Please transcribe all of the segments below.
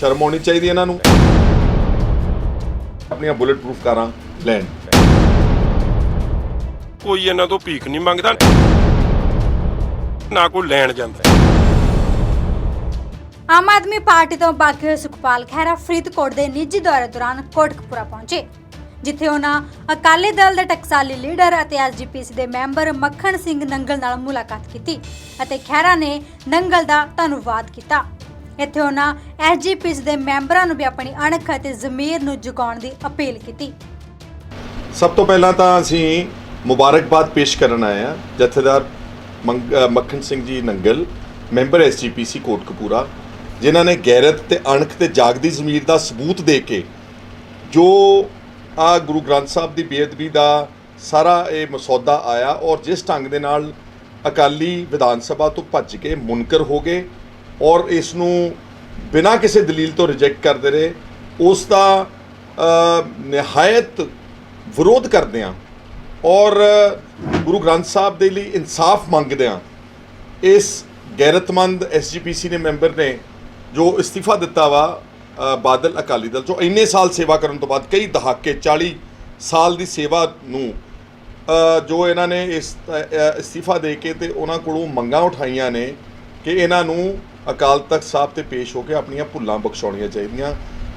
ਸ਼ਰਮ ਆਉਣੀ ਚਾਹੀਦੀ ਇਹਨਾਂ ਨੂੰ। ਆਪਣੀਆਂ ਬੁਲੇਟ ਪ੍ਰੂਫ ਕਾਰਾਂ ਲੈਣ। ਕੋਈ ਇਹਨਾਂ ਤੋਂ ਭੀਖ ਨਹੀਂ ਮੰਗਦਾ ਨਾ ਕੋਈ ਲੈਣ ਜਾਂਦਾ। ਆਮ ਆਦਮੀ ਪਾਰਟੀ ਤੋਂ ਹੋਏ ਸੁਖਪਾਲ ਖਹਿਰਾ ਫਰੀਦਕੋਟ ਦੇ ਨਿੱਜੀ ਦੌਰੇ ਦੌਰਾਨ ਕੋਟਕਪੂਰਾ ਪਹੁੰਚੇ ਜਿੱਥੇ ਉਹਨਾਂ ਅਕਾਲੀ ਦਲ ਦੇ ਟਕਸਾਲੀ ਲੀਡਰ ਅਤੇ ਐਸਜੀਪੀਸੀ ਦੇ ਮੈਂਬਰ ਮੱਖਣ ਸਿੰਘ ਨੰਗਲ ਨਾਲ ਮੁਲਾਕਾਤ ਕੀਤੀ ਅਤੇ ਖਹਿਰਾ ਨੇ ਨੰਗਲ ਦਾ ਧੰਨਵਾਦ ਕੀਤਾ। ਇੱਥੇ ਉਹਨਾਂ ਐਸਜੀਪੀਸੀ ਦੇ ਮੈਂਬਰਾਂ ਨੂੰ ਵੀ ਆਪਣੀ ਅਣਖ ਅਤੇ ਜ਼ਮੀਰ ਨੂੰ ਜਗਾਉਣ ਦੀ ਅਪੀਲ ਕੀਤੀ। ਸਭ ਤੋਂ ਪਹਿਲਾਂ ਤਾਂ ਅਸੀਂ ਮੁਬਾਰਕਬਾਦ ਪੇਸ਼ ਕਰਨ ਆਏ ਹਾਂ। ਜਥੇਦਾਰ ਮੰਗ- ਮੱਖਣ ਸਿੰਘ ਜੀ ਨੰਗਲ, ਮੈਂਬਰ ਐਸਜੀਪੀਸੀ ਕੋਟਕਪੂਰਾ, ਜਿਨ੍ਹਾਂ ਨੇ ਗੈਰਤ ਤੇ ਅਣਖ ਤੇ ਜਾਗਦੀ ਜ਼ਮੀਰ ਦਾ ਸਬੂਤ ਦੇ ਕੇ ਜੋ ਆ ਗੁਰੂ ਗ੍ਰੰਥ ਸਾਹਿਬ ਦੀ ਬੇਅਦਬੀ ਦਾ ਸਾਰਾ ਇਹ ਮਸੌਦਾ ਆਇਆ ਔਰ ਜਿਸ ਢੰਗ ਦੇ ਨਾਲ ਅਕਾਲੀ ਵਿਧਾਨ ਸਭਾ ਤੋਂ ਭੱਜ ਕੇ ਮੁਨਕਰ ਹੋ ਗਏ ਔਰ ਇਸ ਨੂੰ ਬਿਨਾਂ ਕਿਸੇ ਦਲੀਲ ਤੋਂ ਰਿਜੈਕਟ ਕਰਦੇ ਰਹੇ ਉਸ ਦਾ ਨਿਹਾਇਤ ਵਿਰੋਧ ਕਰਦੇ ਹਾਂ ਔਰ ਗੁਰੂ ਗ੍ਰੰਥ ਸਾਹਿਬ ਦੇ ਲਈ ਇਨਸਾਫ ਮੰਗਦੇ ਹਾਂ। ਇਸ ਗੈਰਤਮੰਦ ਐਸਜੀਪੀਸੀ ਦੇ ਮੈਂਬਰ ਨੇ ਜੋ ਇਸਤੀਫਾ ਦਿੱਤਾ ਵਾ ਬਾਦਲ ਅਕਾਲੀ ਦਲ ਚੋਂ ਇੰਨੇ ਸਾਲ ਸੇਵਾ ਕਰਨ ਤੋਂ ਬਾਅਦ ਕਈ ਦਹਾਕੇ 40 ਸਾਲ ਦੀ ਸੇਵਾ ਨੂੰ ਜੋ ਇਹਨਾਂ ਨੇ ਇਸ ਅ, ਇਸਤੀਫਾ ਦੇ ਕੇ ਤੇ ਉਹਨਾਂ ਕੋਲੋਂ ਮੰਗਾਂ ਉਠਾਈਆਂ ਨੇ ਕਿ ਇਹਨਾਂ ਨੂੰ ਅਕਾਲ ਤਖਤ ਸਾਹਿਬ ਤੇ ਪੇਸ਼ ਹੋ ਕੇ ਆਪਣੀਆਂ ਭੁੱਲਾਂ ਬਖਸ਼ਾਉਣੀਆਂ ਚਾਹੀਦੀਆਂ।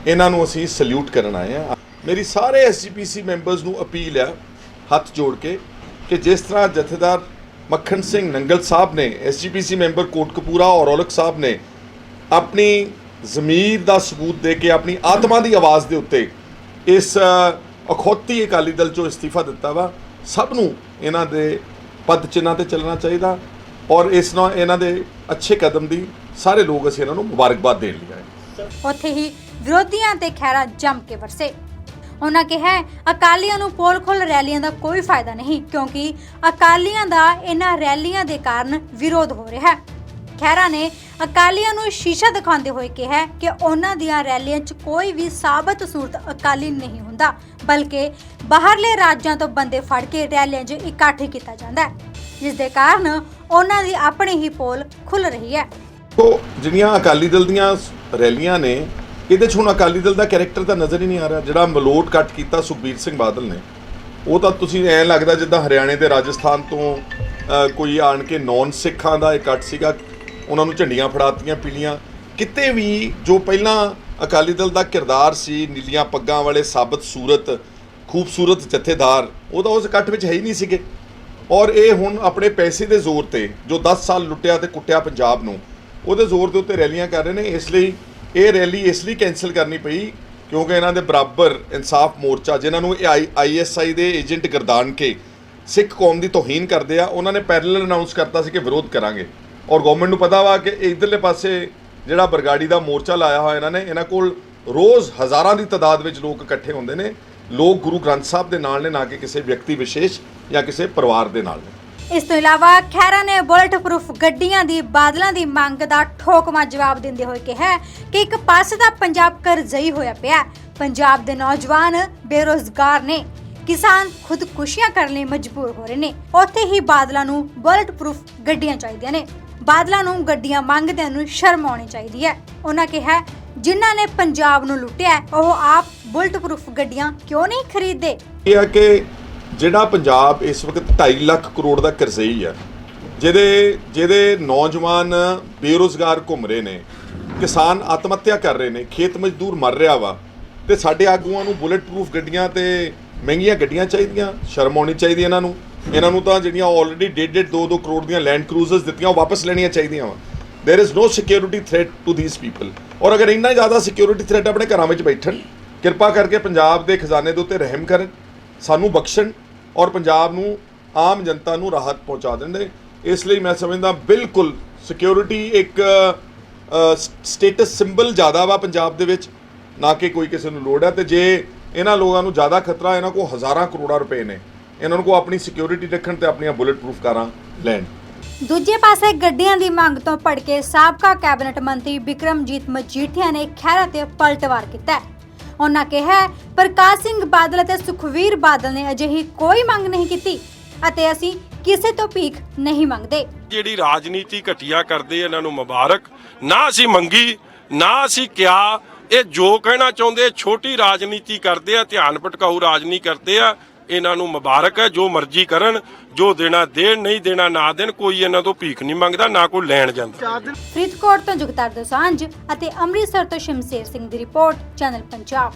ਇਹਨਾਂ ਨੂੰ ਅਸੀਂ ਸਲੂਟ ਕਰਨ ਆਏ ਹਾਂ। ਮੇਰੀ ਸਾਰੇ ਐਸਜੀਪੀਸੀ ਮੈਂਬਰਸ ਨੂੰ ਅਪੀਲ ਆ ਹੱਥ ਜੋੜ ਕੇ, ਕਿ ਜਿਸ ਤਰ੍ਹਾਂ ਜਥੇਦਾਰ ਮੱਖਣ ਸਿੰਘ ਨੰਗਲ ਸਾਹਿਬ ਨੇ ਐਸਜੀਪੀਸੀ ਮੈਂਬਰ ਕੋਟਕਪੂਰਾ ਔਰ ਔਲਖ ਸਾਹਿਬ ਨੇ ਆਪਣੀ ਜ਼ਮੀਰ ਦਾ ਸਬੂਤ ਦੇ ਕੇ, ਆਪਣੀ ਆਤਮਾ ਦੀ ਆਵਾਜ਼ ਦੇ ਉੱਤੇ ਇਸ ਅਖੌਤੀ ਅਕਾਲੀ ਦਲ ਚੋਂ ਅਸਤੀਫਾ ਦਿੱਤਾ ਵਾ। ਸਭ ਨੂੰ ਇਹਨਾਂ ਦੇ ਪਦ ਚਿੰਨ੍ਹਾਂ ਤੇ ਚੱਲਣਾ ਚਾਹੀਦਾ। ਔਰ ਇਸ ਨਾਲ ਇਹਨਾਂ ਦੇ ਅੱਛੇ ਕਦਮ ਦੀ ਸਾਰੇ ਲੋਕ ਅਸੀਂ ਇਹਨਾਂ ਨੂੰ ਮੁਬਾਰਕਬਾਦ ਦੇਣ ਲਈ ਆਏ। ਉੱਥੇ ਹੀ ਵਿਰੋਧੀਆਂ ਤੇ ਖਹਿਰਾ ਜੰਮ ਕੇ ਵਰਸੇ। ਉਹਨਾਂ ਕਿਹਾ, ਅਕਾਲੀਆਂ ਨੂੰ ਪੋਲ ਖੋਲ ਰੈਲੀਆਂ ਦਾ ਕੋਈ ਫਾਇਦਾ ਨਹੀਂ, ਕਿਉਂਕਿ ਅਕਾਲੀਆਂ ਦਾ ਇਹਨਾਂ ਰੈਲੀਆਂ ਦੇ ਕਾਰਨ ਵਿਰੋਧ ਹੋ ਰਿਹਾ ਹੈ। ਖਹਿਰਾ ਨੇ ਅਕਾਲੀਆਂ ਨੂੰ ਸ਼ੀਸ਼ਾ ਦਿਖਾਉਂਦੇ ਹੋਏ ਕਿਹਾ ਕਿ ਉਹਨਾਂ ਦੀਆਂ ਰੈਲੀਆਂ 'ਚ ਕੋਈ ਵੀ ਸਾਬਤ ਸੂਰਤ ਅਕਾਲੀ ਨਹੀਂ ਹੁੰਦਾ, ਬਲਕਿ ਬਾਹਰਲੇ ਰਾਜਾਂ ਤੋਂ ਬੰਦੇ ਫੜ ਕੇ ਰੈਲੀਆਂ 'ਚ ਇਕੱਠ ਕੀਤਾ ਜਾਂਦਾ ਹੈ। ਜਿਸ ਦੇ ਕਾਰਨ ਉਹਨਾਂ ਦੀ ਆਪਣੀ ਹੀ ਪੋਲ ਖੁੱਲ ਰਹੀ ਹੈ। ਤੋ ਜਿਹੜੀਆਂ ਅਕਾਲੀ ਦਲ ਦੀਆਂ ਰੈਲੀਆਂ ਨੇ, ਇਹਦੇ 'ਚ ਹੁਣ ਅਕਾਲੀ ਦਲ ਦਾ ਕੈਰੈਕਟਰ ਤਾਂ ਨਜ਼ਰ ਹੀ ਨਹੀਂ ਆ ਰਿਹਾ। ਜਿਹੜਾ ਮਲੋਟ ਕੱਟ ਕੀਤਾ ਸੁਖਬੀਰ ਸਿੰਘ ਬਾਦਲ ਨੇ, ਉਹ ਤਾਂ ਤੁਸੀਂ ਐਂ ਲੱਗਦਾ ਜਿੱਦਾਂ ਹਰਿਆਣੇ ਤੇ ਰਾਜਸਥਾਨ ਤੋਂ ਕੋਈ ਆਣ ਕੇ ਨੌਨ ਸਿੱਖਾਂ ਦਾ ਇਕੱਠ ਸੀਗਾ। ਉਹਨਾਂ ਨੂੰ ਝੰਡੀਆਂ ਫੜਾਤੀਆਂ ਪੀਲੀਆਂ। ਕਿਤੇ ਵੀ ਜੋ ਪਹਿਲਾਂ ਅਕਾਲੀ ਦਲ ਦਾ ਕਿਰਦਾਰ ਸੀ, ਨੀਲੀਆਂ ਪੱਗਾਂ ਵਾਲੇ ਸਾਬਤ ਸੂਰਤ, ਖੂਬਸੂਰਤ ਜਥੇਦਾਰ, ਉਹ ਤਾਂ ਉਸ ਇਕੱਠ ਵਿੱਚ ਹੈ ਹੀ ਨਹੀਂ ਸੀਗੇ। ਔਰ ਇਹ ਹੁਣ ਆਪਣੇ ਪੈਸੇ ਦੇ ਜ਼ੋਰ ਤੇ, ਜੋ 10 ਸਾਲ ਲੁੱਟਿਆ ਤੇ ਕੁੱਟਿਆ ਪੰਜਾਬ ਨੂੰ, ਉਹਦੇ ਜ਼ੋਰ ਦੇ ਉੱਤੇ ਰੈਲੀਆਂ ਕਰ ਰਹੇ ਨੇ, ਇਸ ਲਈ ਇਹ ਰੈਲੀ ਇਸ ਲਈ ਕੈਨਸਲ ਕਰਨੀ ਪਈ, ਕਿਉਂਕਿ ਇਹਨਾਂ ਦੇ ਬਰਾਬਰ ਇਨਸਾਫ ਮੋਰਚਾ, ਜਿਨ੍ਹਾਂ ਨੂੰ ਇਹ ਆਈਐਸਆਈ ਦੇ ਏਜੰਟ ਗਰਦਾਨ ਕੇ ਸਿੱਖ ਕੌਮ ਦੀ ਤੋਹੀਨ ਕਰਦੇ ਆ, ਉਹਨਾਂ ਨੇ ਪੈਰਲਲ ਅਨਾਉਂਸ ਕਰਤਾ ਸੀ ਕਿ ਵਿਰੋਧ ਕਰਾਂਗੇ। ਔਰ ਗਵਰਨਮੈਂਟ ਨੂੰ ਪਤਾ ਵਾ ਕਿ ਇਧਰਲੇ ਪਾਸੇ ਜਿਹੜਾ ਬਰਗਾੜੀ ਦਾ ਮੋਰਚਾ ਲਾਇਆ ਹੋਇਆ ਇਹਨਾਂ ਨੇ, ਇਹਨਾਂ ਕੋਲ ਰੋਜ਼ ਹਜ਼ਾਰਾਂ ਦੀ ਤਾਦਾਦ ਵਿੱਚ ਲੋਕ ਇਕੱਠੇ ਹੁੰਦੇ ਨੇ, ਲੋਕ ਗੁਰੂ ਗ੍ਰੰਥ ਸਾਹਿਬ ਦੇ ਨਾਲ ਨੇ, ਨਾ ਕਿ ਕਿਸੇ ਵਿਅਕਤੀ ਵਿਸ਼ੇਸ਼। ਜਾਂ ਕਿਸੇ ਪਰਿਵਾਰ ਦੇ ਨਾਲ। ਇਸ ਤੋਂ ਇਲਾਵਾ ਖੈਰਾ ਨੇ ਬੁਲਟ ਪ੍ਰੂਫ ਗੱਡੀਆਂ ਦੀ ਬਾਦਲਾਂ ਦੀ ਮੰਗ ਦਾ ਠੋਕਮਾ ਜਵਾਬ ਦਿੰਦੇ ਹੋਏ ਕਿਹਾ ਕਿ ਇੱਕ ਪਾਸੇ ਦਾ ਪੰਜਾਬ ਕਰਜ਼ਈ ਹੋਇਆ ਪਿਆ। ਪੰਜਾਬ ਦੇ ਨੌਜਵਾਨ ਬੇਰੋਜ਼ਗਾਰ ਨੇ। ਕਿਸਾਨ ਖੁਦਕੁਸ਼ੀਆਂ ਕਰਨ ਲਈ ਮਜਬੂਰ ਹੋ ਰਹੇ ਨੇ। ਉੱਥੇ ਹੀ ਬਾਦਲਾਂ ਨੂੰ ਬੁਲਟ ਪ੍ਰੂਫ ਗੱਡੀਆਂ ਚਾਹੀਦੀਆਂ ਨੇ। ਬਾਦਲਾਂ ਨੂੰ ਗੱਡੀਆਂ ਮੰਗਦਿਆਂ ਨੂੰ ਸ਼ਰਮ ਆਉਣੀ ਚਾਹੀਦੀ ਹੈ। ਉਹਨਾਂ ਕਿਹਾ ਜਿਨ੍ਹਾਂ ਨੇ ਪੰਜਾਬ ਨੂੰ ਲੁੱਟਿਆ ਉਹ ਆਪ ਬੁਲਟ ਪ੍ਰੂਫ ਗੱਡੀਆਂ ਕਿਉਂ ਨਹੀਂ ਖਰੀਦਦੇ? ਇਹ ਆ ਕਿ ਜਿਹੜਾ ਪੰਜਾਬ ਇਸ ਵਕਤ 2.5 ਲੱਖ ਕਰੋੜ ਦਾ ਕਰਜ਼ਈ ਆ ਜਿਹਦੇ ਜਿਹਦੇ ਨੌਜਵਾਨ ਬੇਰੋਜ਼ਗਾਰ ਘੁੰਮ ਰਹੇ ਨੇ ਕਿਸਾਨ ਆਤਮ ਹੱਤਿਆ ਕਰ ਰਹੇ ਨੇ ਖੇਤ ਮਜ਼ਦੂਰ ਮਰ ਰਿਹਾ ਵਾ ਤੇ ਸਾਡੇ ਆਗੂਆਂ ਨੂੰ ਬੁਲੇਟ ਪ੍ਰੂਫ ਗੱਡੀਆਂ ਤੇ ਮਹਿੰਗੀਆਂ ਗੱਡੀਆਂ ਚਾਹੀਦੀਆਂ ਸ਼ਰਮ ਆਉਣੀ ਚਾਹੀਦੀ ਇਹਨਾਂ ਨੂੰ ਇਹਨਾਂ ਨੂੰ ਤਾਂ ਜਿਹੜੀਆਂ ਆਲਰੇਡੀ ਡੇਢ ਡੇਢ 2-2 ਕਰੋੜ ਦੀਆਂ ਲੈਂਡ ਕਰੂਜ਼ਰਸ ਦਿੱਤੀਆਂ ਉਹ ਵਾਪਸ ਲੈਣੀਆਂ ਚਾਹੀਦੀਆਂ ਵਾ there is no security threat to these people ਔਰ ਅਗਰ ਇੰਨਾ ਜ਼ਿਆਦਾ ਸਿਕਿਉਰਿਟੀ ਥ੍ਰੈਟ ਆਪਣੇ ਘਰਾਂ ਵਿੱਚ ਬੈਠਣ ਕਿਰਪਾ ਕਰਕੇ ਪੰਜਾਬ ਦੇ ਖਜ਼ਾਨੇ ਦੇ ਉੱਤੇ ਰਹਿਮ ਕਰਨ ਸਾਨੂੰ ਬਖਸ਼ਣ ਔਰ ਪੰਜਾਬ ਨੂੰ ਆਮ ਜਨਤਾ ਨੂੰ ਰਾਹਤ ਪਹੁੰਚਾ ਦਿੰਦੇ। ਇਸ ਲਈ ਮੈਂ ਸਮਝਦਾ ਬਿਲਕੁਲ ਸਿਕਿਉਰਿਟੀ ਇੱਕ ਸਟੇਟਸ ਸਿੰਬਲ ਜ਼ਿਆਦਾ ਵਾ ਪੰਜਾਬ ਦੇ ਵਿੱਚ। ਨਾ ਕਿ ਕੋਈ ਕਿਸੇ ਨੂੰ ਲੋੜ ਹੈ ਤੇ ਜੇ ਇਹਨਾਂ ਲੋਕਾਂ ਨੂੰ ਜ਼ਿਆਦਾ ਖਤਰਾ, ਇਹਨਾਂ ਕੋਲ ਹਜ਼ਾਰਾਂ ਕਰੋੜਾਂ ਰੁਪਏ ਨੇ, ਇਹਨਾਂ ਨੂੰ ਕੋ ਆਪਣੀ ਸਿਕਿਉਰਿਟੀ ਰੱਖਣ ਤੇ ਆਪਣੀਆਂ ਬੁਲੇਟ ਪ੍ਰੂਫ ਕਾਰਾਂ ਲੈਣ। ਦੂਜੇ ਪਾਸੇ ਗੱਡੀਆਂ ਦੀ ਮੰਗ ਤੋਂ ਭੜ ਕੇ ਸਾਬਕਾ ਕੈਬਨਿਟ ਮੰਤਰੀ ਬਿਕਰਮਜੀਤ ਮਜੀਠੀਆ ਨੇ ਖਹਿਰਾ ਤੇ ਪਲਟਵਾਰ ਕੀਤਾ ਉਹਨਾਂ ਕਿਹਾ, ਪ੍ਰਕਾਸ਼ ਸਿੰਘ ਬਾਦਲ ਅਤੇ ਸੁਖਵੀਰ ਬਾਦਲ ਨੇ ਅਜਿਹੀ ਕੋਈ ਮੰਗ ਨਹੀਂ ਕੀਤੀ ਅਤੇ ਅਸੀਂ ਕਿਸੇ ਤੋਂ ਭੀਖ ਨਹੀਂ ਮੰਗਦੇ। ਜਿਹੜੀ ਰਾਜਨੀਤੀ ਘਟੀਆ ਕਰਦੇ ਇਹਨਾਂ ਨੂੰ ਮੁਬਾਰਕ। ਨਾ ਅਸੀਂ ਮੰਗੀ, ਨਾ ਅਸੀਂ ਕਿਹਾ। ਇਹ ਜੋ ਕਹਿਣਾ ਚਾਹੁੰਦੇ, ਛੋਟੀ ਰਾਜਨੀਤੀ ਕਰਦੇ ਆ, ਧਿਆਨ ਭਟਕਾਊ ਰਾਜਨੀਤੀ ਕਰਦੇ ਆ। ਇਹਨਾਂ ਨੂੰ ਮੁਬਾਰਕ ਹੈ ਜੋ ਮਰਜ਼ੀ ਕਰਨ ਜੋ ਦੇਣਾ ਦੇਣ ਨਹੀਂ ਦੇਣਾ ਨਾ ਦੇਣ ਕੋਈ ਇਹਨਾਂ ਤੋਂ ਭੀਖ ਨਹੀਂ ਮੰਗਦਾ ਨਾ ਕੋਈ ਲੈਣ ਜਾਂਦਾ। ਫਰੀਦਕੋਟ ਤੋਂ ਜਗਤਾਰ ਦੋਸਾਂਝ ਅਤੇ ਅੰਮ੍ਰਿਤਸਰ ਤੋਂ ਸ਼ਮਸ਼ੇਰ ਸਿੰਘ ਦੀ ਰਿਪੋਰਟ ਚੈਨਲ ਪੰਜਾਬ।